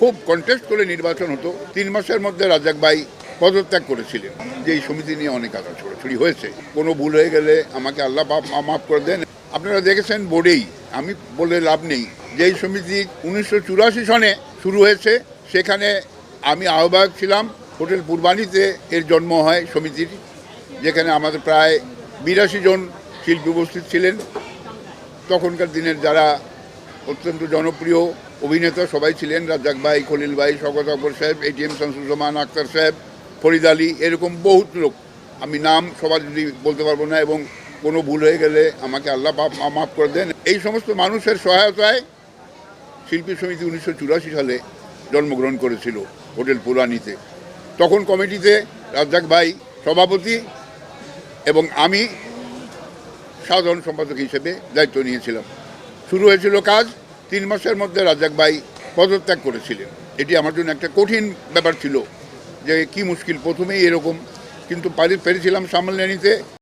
খুব কন্টেস্ট করে নির্বাচন হতো। তিন মাসের মধ্যে রাজাক ভাই পদত্যাগ করেছিলেন। যে এই সমিতি নিয়ে অনেক আঘাত ছড়াছড়ি হয়েছে। কোনো ভুল হয়ে গেলে আমাকে আল্লাহ মাফ করে দেন। আপনারা দেখেছেন বোর্ডেই, আমি বলে লাভ নেই। যে এই সমিতি উনিশশো চুরাশি সনে শুরু হয়েছে, সেখানে আমি আহ্বায়ক ছিলাম। হোটেল পূর্বাণীতে এর জন্ম হয় সমিতির, যেখানে আমাদের প্রায় বিরাশি জন শিল্পী উপস্থিত ছিলেন। তখনকার দিনের যারা অত্যন্ত জনপ্রিয় অভিনেতা সবাই ছিলেন, রাজ্জাক ভাই, খলিল ভাই শকত আকবর সাহেব এটিএম শামসুজ্জামান আক্তার সাহেব, ফরিদ আলী, এরকম বহুত লোক। আমি নাম সবার যদি বলতে পারব না এবং কোনো ভুল হয়ে গেলে আমাকে আল্লাহ মাফ করে দেন। এই সমস্ত মানুষের সহায়তায় শিল্পী সমিতি উনিশশো চুরাশি সালে জন্মগ্রহণ করেছিল হোটেল পুরানিতে। তখন কমিটিতে রাজ্জাক ভাই সভাপতি এবং আমি সাধারণ সম্পাদক হিসেবে দায়িত্ব নিয়েছিলাম। শুরু হয়েছিল কাজ, তিন মাসের মধ্যে রাজাক ভাই পদত্যাগ করেছিলেন। এটি আমার জন্য একটা কঠিন ব্যাপার ছিল যে কি মুশকিল, প্রথমেই এরকম। কিন্তু পারি পেরেছিলাম সামলে নিতে